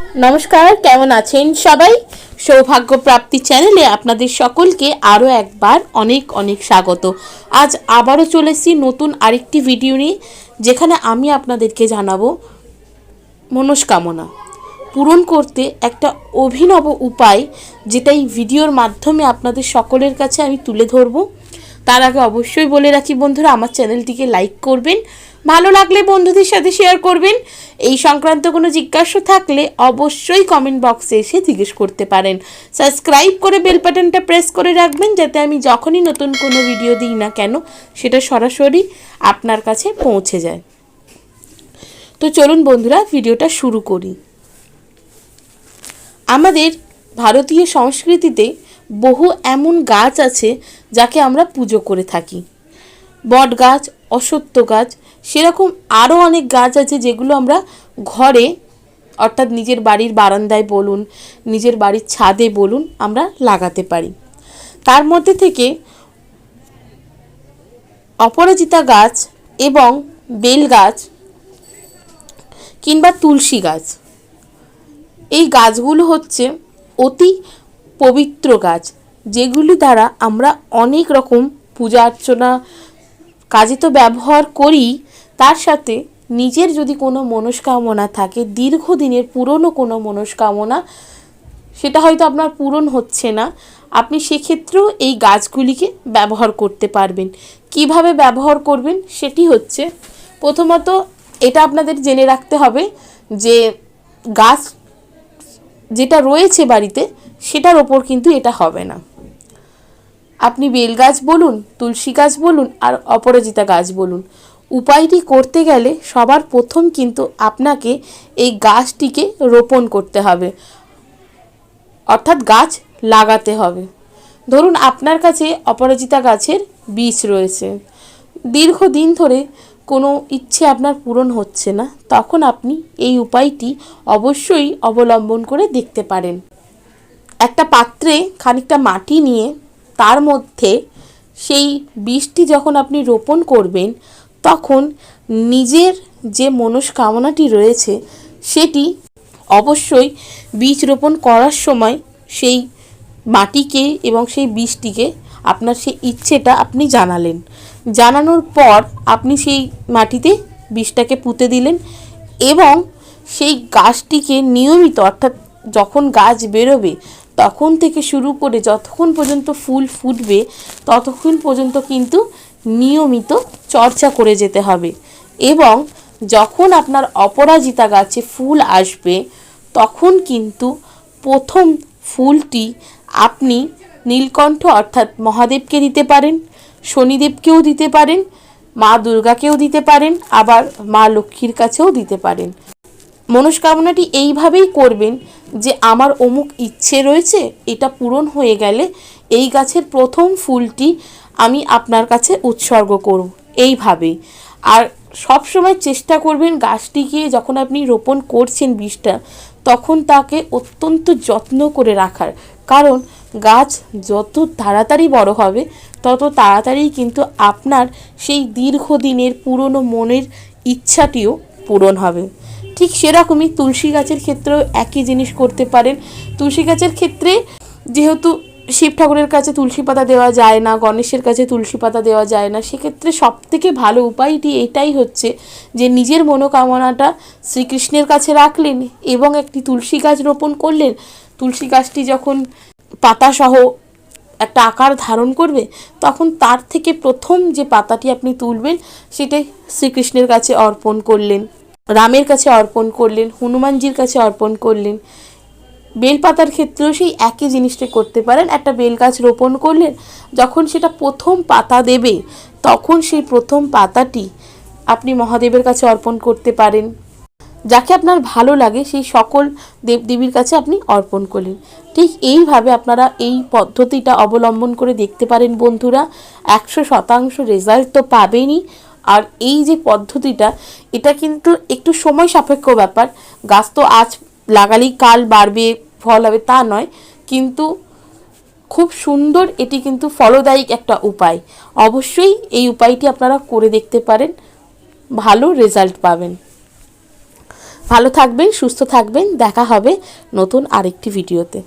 নমস্কার, কেমন আছেন সবাই? সৌভাগ্য প্রাপ্তি চ্যানেলে আপনাদের সকলকে আরও একবার অনেক অনেক স্বাগত। আজ আবারও চলেছি নতুন আরেকটি ভিডিও নিয়ে, যেখানে আমি আপনাদেরকে জানাব মনস্কামনা। পূরণ করতে একটা অভিনব উপায় যেটা এই ভিডিওর মাধ্যমে আপনাদের সকলের কাছে আমি তুলে ধরবো। তার আগে অবশ্যই বলে রাখি বন্ধুরা, আমার চ্যানেলটিকে লাইক করবেন ভালো লাগলে বন্ধুদের সাথে শেয়ার করবেন। এই সংক্রান্ত কোনো জিজ্ঞাসা থাকলে অবশ্যই কমেন্ট বক্সে এসে জিজ্ঞেস করতে পারেন। সাবস্ক্রাইব করে বেল বাটনটা প্রেস করে রাখবেন যাতে আমি যখনই নতুন কোনো ভিডিও দিই না কেন, সেটা সরাসরি আপনার কাছে পৌঁছে যায়। তো চলুন বন্ধুরা ভিডিওটা শুরু করি। আমাদের ভারতীয় সংস্কৃতিতে বহু এমন গাছ আছে যাকে আমরা পুজো করে থাকি। বট গাছ অসত্য গাছ সেরকম আরও অনেক গাছ আছে যেগুলো আমরা ঘরে, অর্থাৎ নিজের বাড়ির বারান্দায় বলুন, নিজের বাড়ির ছাদে বলুন, আমরা লাগাতে পারি। তার মধ্যে থেকে অপরাজিতা গাছ এবং বেল গাছ কিংবা তুলসী গাছ। এই গাছগুলো হচ্ছে অতি পবিত্র গাছ, যেগুলি দ্বারা আমরা অনেক রকম পূজা অর্চনা, কাজে তো ব্যবহার করি তার সাথে নিজের যদি কোনো মনস্কামনা থাকে, দীর্ঘদিনের পুরনো কোনো মনস্কামনা, সেটা হয়তো আপনার পূরণ হচ্ছে না, আপনি সেক্ষেত্রেও এই গাছগুলিকে ব্যবহার করতে পারবেন। কীভাবে ব্যবহার করবেন সেটি হচ্ছে, প্রথমত এটা আপনাদের জেনে রাখতে হবে যে গাছ যেটা রয়েছে বাড়িতে, সেটার ওপর কিন্তু এটা হবে না। আপনি বেল গাছ বলুন, তুলসী গাছ বলুন আর অপরাজিতা গাছ বলুন। উপায়টি করতে গেলে সবার প্রথম কিন্তু আপনাকে এই গাছটিকে রোপণ করতে হবে। অর্থাৎ গাছ লাগাতে হবে। ধরুন আপনার কাছে অপরাজিতা গাছের বীজ রয়েছে। দীর্ঘদিন ধরে কোনো ইচ্ছে আপনার পূরণ হচ্ছে না, তখন আপনি এই উপায়টি অবশ্যই অবলম্বন করে দেখতে পারেন। একটা পাত্রে খানিকটা মাটি নিয়ে তার মধ্যে সেই বীজটি যখন আপনি রোপণ করবেন তখন নিজের যে মনস্কামনাটি রয়েছে, সেটি অবশ্যই বীজ রোপণ করার সময় সেই মাটিকে এবং সেই বীজটিকে আপনার সেই ইচ্ছেটা আপনি জানালেন। জানানোর পর আপনি সেই মাটিতে বীজটাকে পুঁতে দিলেন এবং সেই গাছটিকে নিয়মিত, অর্থাৎ যখন গাছ বেরোবে, তখন থেকে শুরু করে যতক্ষণ পর্যন্ত ফুল ফুটবে, ততক্ষণ পর্যন্ত কিন্তু নিয়মিত চর্চা করে যেতে হবে এবং যখন আপনার অপরাজিতা গাছে ফুল আসবে, তখন কিন্তু প্রথম ফুলটি আপনি নীলকণ্ঠ অর্থাৎ মহাদেবকে দিতে পারেন, শনিদেবকেও দিতে পারেন, মা দুর্গাকেও দিতে পারেন, আবার মা লক্ষ্মীর কাছেও দিতে পারেন। মনস্কামনাটি এইভাবেই করবেন যে আমার অমুক ইচ্ছে রয়েছে, এটা পূরণ হয়ে গেলে এই গাছের প্রথম ফুলটি আমি আপনার কাছে উৎসর্গ করব। এইভাবেই। আর সব সময় চেষ্টা করবেন গাছটিকে যখন আপনি রোপণ করছেন বীজটা তখন তাকে অত্যন্ত যত্ন করে রাখার। কারণ গাছ যত তাড়াতাড়ি বড় হবে, তত তাড়াতাড়ি কিন্তু আপনার সেই দীর্ঘদিনের পুরনো মনের ইচ্ছাটিও পূরণ হবে। ঠিক সেরকমই তুলসী গাছের ক্ষেত্রেও একই জিনিস করতে পারেন। তুলসী গাছের ক্ষেত্রে যেহেতু শিব ঠাকুরের কাছে তুলসী পাতা দেওয়া যায় না, গণেশের কাছে তুলসী পাতা দেওয়া যায় না। সেক্ষেত্রে সব থেকে ভালো উপায়টি এটাই হচ্ছে যে নিজের মনোকামনাটা শ্রীকৃষ্ণের কাছে রাখলেন এবং একটি তুলসী গাছ রোপণ করলেন। তুলসী গাছটি যখন পাতাসহ একটা আকার ধারণ করবে, তখন তার থেকে প্রথম যে পাতাটি আপনি তুলবেন সেটাই শ্রীকৃষ্ণের কাছে অর্পণ করলেন, রামের কাছে অর্পণ করলেন, হনুমানজির কাছে অর্পণ করলেন। বেলপাতার ক্ষেত্রেও সেই একই জিনিসটা করতে পারেন। একটা বেল গাছ রোপণ করলেন, যখন সেটা প্রথম পাতা দেবে, তখন সেই প্রথম পাতাটি আপনি মহাদেবের কাছে অর্পণ করতে পারেন। যাকে আপনার ভালো লাগে, সেই সকল দেবদেবীর কাছে আপনি অর্পণ করলেন। ঠিক এইভাবে আপনারা এই পদ্ধতিটা অবলম্বন করে দেখতে পারেন বন্ধুরা। একশো শতাংশ রেজাল্ট তো পাবেনই। আর এই যে পদ্ধতিটা, এটা কিন্তু একটু সময় সাপেক্ষ ব্যাপার। গাছ তো আজ লাগালেই কাল বাড়বে, ফল হবে তা নয়। কিন্তু খুব সুন্দর এটি কিন্তু ফলদায়ক একটা উপায়। অবশ্যই এই উপায়টি আপনারা করে দেখতে পারেন, ভালো রেজাল্ট পাবেন। ভালো থাকবেন, সুস্থ থাকবেন, দেখা হবে নতুন আরেকটি ভিডিওতে